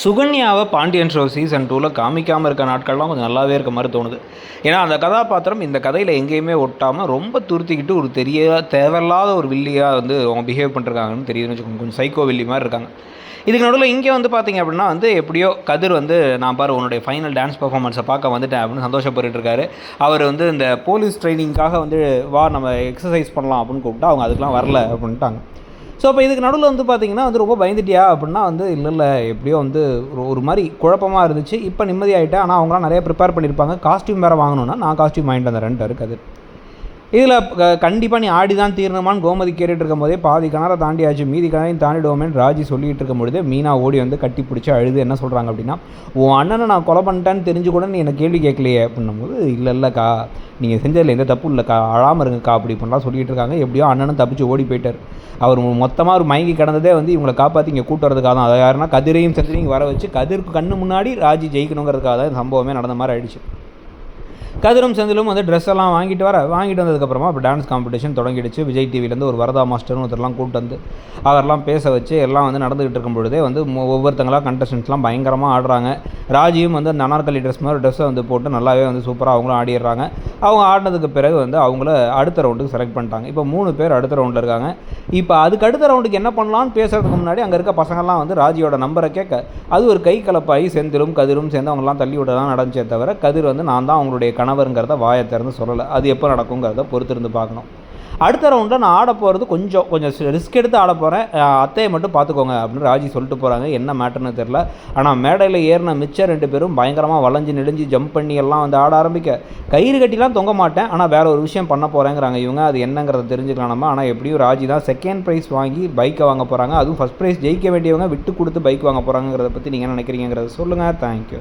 சுகன்யாவை Pandian show season டூவில் காமிக்காமல் இருக்க நாட்கள்லாம் கொஞ்சம் நல்லாவே இருக்க மாதிரி தோணுது. ஏன்னா அந்த கதாபாத்திரம் இந்த கதையில் எங்கேயுமே ஒட்டாமல் ரொம்ப துருத்திக்கிட்டு ஒரு தெரிய தேவையில்லாத ஒரு வில்லியாக வந்து அவங்க பிஹேவ் பண்ணிருக்காங்கன்னு தெரியுதுன்னு வச்சுக்கோங்க. கொஞ்சம் சைக்கோ வில்லி மாதிரி இருக்காங்க. இதுக்கு நடுவில் இங்கே வந்து பார்த்தீங்க அப்படின்னா வந்து எப்படியோ கதிர் வந்து நான் பாரு உன்னுடைய ஃபைனல் டான்ஸ் பர்ஃபார்மன்ஸை பார்க்க வந்துட்டேன் அப்படின்னு சந்தோஷப்பட்டு இருக்காரு. அவர் வந்து இந்த போலீஸ் ட்ரைனிங்காக வந்து வா நம்ம எக்ஸசைஸ் பண்ணலாம் அப்படின்னு கூப்பிட்டா அவங்க அதுக்கெலாம் வரல அப்படின்ட்டாங்க. ஸோ அப்போ இதுக்கு நடுவில் வந்து பார்த்தீங்கன்னா வந்து ரொம்ப பயந்துட்டியா? அப்படின்னா வந்து இல்லை இல்லை. எப்படியோ வந்து ஒரு ஒரு மாதிரி குழப்பமாக இருந்துச்சு. இப்போ நிம்மதியாகிட்டேன் ஆனால் அவங்களாம் நிறைய ப்ரிப்பேர் பண்ணியிருப்பாங்க காஸ்ட்யூம் வேறு வாங்கணுன்னா நான் காஸ்ட்யூம் வாங்கிட்டு வந்தேன். இருக்குது இதில் கண்டிப்பாக நீ ஆடி தான் தீரணுமான்னு கோமதி கேட்டுட்டு இருக்கும் போதே பாதி கிணறை தாண்டியாச்சு மீதி கிணறையும் தாண்டிடுவோமேன்னு ராஜி சொல்லிட்டு இருக்கும் பொழுது மீனா ஓடி வந்து கட்டி பிடிச்சி அழுது என்ன சொல்கிறாங்க அப்படின்னா உன் அண்ணனை நான் கொலை பண்ணிட்டேன்னு தெரிஞ்சு கூட நீ என்ன கேள்வி கேட்கலையே அப்படின்னும் போது இல்லை இல்லைக்கா நீங்கள் செஞ்சதில் எந்த தப்பு இல்லைக்கா அழாமல் இருங்கக்கா அப்படி இப்படிலாம் சொல்லிகிட்டு இருக்காங்க. எப்படியோ அண்ணனும் தப்பிச்சு ஓடி போயிட்டார். அவர் மொத்தமாக ஒரு மயங்கி கிடந்ததே வந்து இவங்களை காப்பாற்றி இங்கே கூட்டு வரதுக்காக தான். அதை யாருன்னா கதிரையும் செந்திரையும் வர வச்சு கதிருக்கு கண்ணு முன்னாடி ராஜி ஜெயிக்கணுங்கிறதுக்காக தான் சம்பவமே நடந்த மாதிரி ஆயிடுச்சு. கதிரும் செந்திலும் வந்து ட்ரெஸ் எல்லாம் வாங்கிட்டு வர வாங்கிட்டு வந்ததுக்கப்புறமா இப்போ டான்ஸ் காம்படிஷன் தொடங்கிடுச்சு. விஜய் டிவிலேருந்து ஒரு வரதா மாஸ்டர்னு ஒருத்தர்லாம் கூப்பிட்டு வந்து அவர்லாம் பேச வச்சு எல்லாம் வந்து நடந்துகிட்டு இருக்கும் பொழுதே வந்து மொ- ஒவ்வொருத்தங்களா கண்டஸ்டன்ஸ்லாம் பயங்கரமாக ஆடுறாங்க. ராஜியும் வந்து அந்த அனார்கலி ட்ரெஸ் மாதிரி ட்ரெஸ்ஸை வந்து போட்டு நல்லாவே வந்து சூப்பராக அவங்களும் ஆடிடுறாங்க. அவங்க ஆடினதுக்கு பிறகு வந்து அவங்கள அடுத்த ரவுண்டுக்கு செலக்ட் பண்ணிட்டாங்க. இப்போ மூணு பேர் அடுத்த ரவுண்டில் இருக்காங்க. இப்போ அதுக்கு அடுத்த ரவுண்டுக்கு என்ன பண்ணலாம்னு பேசுறதுக்கு முன்னாடி அங்கே இருக்க பசங்கள்லாம் வந்து ராஜியோட நம்பரை கேட்க அது ஒரு கை கலப்பாகி செந்திலும் கதிரும் சேர்ந்து அவங்களாம் தள்ளி விட தான் நடந்துச்சே தவிர கதிர் வந்து நான் தான் அவங்களுடைய கணவருங்கிறத வாயை திறந்து சொல்லலை. அது எப்போ நடக்குங்கிறத பொறுத்திருந்து பார்க்கணும். அடுத்த ரவுண்டில் நான் ஆட போகிறது கொஞ்சம் கொஞ்சம் ரிஸ்க் எடுத்து ஆட போகிறேன் அத்தையை மட்டும் பார்த்துக்கோங்க அப்படின்னு ராஜி சொல்லிட்டு போகிறாங்க என்ன மேட்டர்னு தெரில ஆனால் மேடையில் ஏறின மிச்சம் ரெண்டு பேரும் பயங்கரமாக வளைஞ்சு நெடிஞ்சு ஜம்ப் பண்ணி எல்லாம் வந்து ஆட ஆரம்பிக்க. கயிறு கட்டிலாம் தொங்க மாட்டேன். ஆனால் வேற ஒரு விஷயம் பண்ண போகிறேங்கிறாங்க இவங்க. அது என்னங்கிறத தெரிஞ்சுக்கலாம் நம்ம. ஆனால் எப்படியும் ராஜி தான் செகண்ட் ப்ரைஸ் வாங்கி பைக்கை வாங்க போகிறாங்க அதுவும் ஃபஸ்ட் ப்ரைஸ் ஜெயிக்க வேண்டியவங்க விட்டு கொடுத்து பைக் வாங்க போகிறாங்கிறத பற்றி நீங்கள் என்ன நினைக்கிறீங்கிறத சொல்லுங்கள் தேங்க்யூ